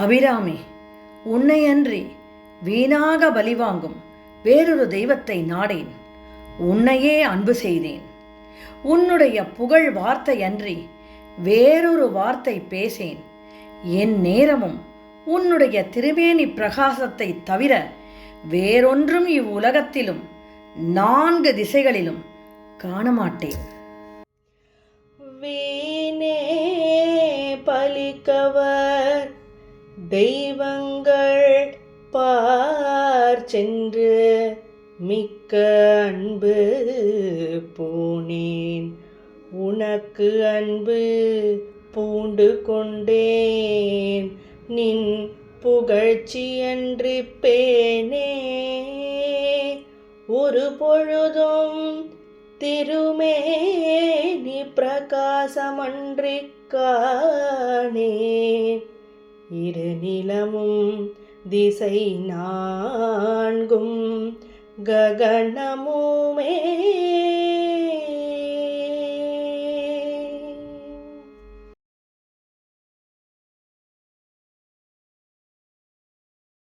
அபிராமி உன்னையன்றி வீணாக பலிவாங்கும் வேறொரு தெய்வத்தை நாடேன். உன்னையே அன்பு செய்தேன். உன்னுடைய புகழ் வார்த்தையன்றி வேறொரு வார்த்தை பேசேன். என் நேரமும் உன்னுடைய திருவேணி பிரகாசத்தை தவிர வேறொன்றும் இவ்வுலகத்திலும் நான்கு திசைகளிலும் காணமாட்டேன். வீணே பலிக்கவர் தெய்வங்கள் பார் சென்று மிக்க அன்பு பூனேன் உனக்கு அன்பு பூண்டு கொண்டேன். நின் புகழ்ச்சியன்றி பேனே ஒரு பொழுதும் திருமேனி பிரகாசமன்றி காணேன் இரு நிலமும் திசை நான்கும் ககனமுமே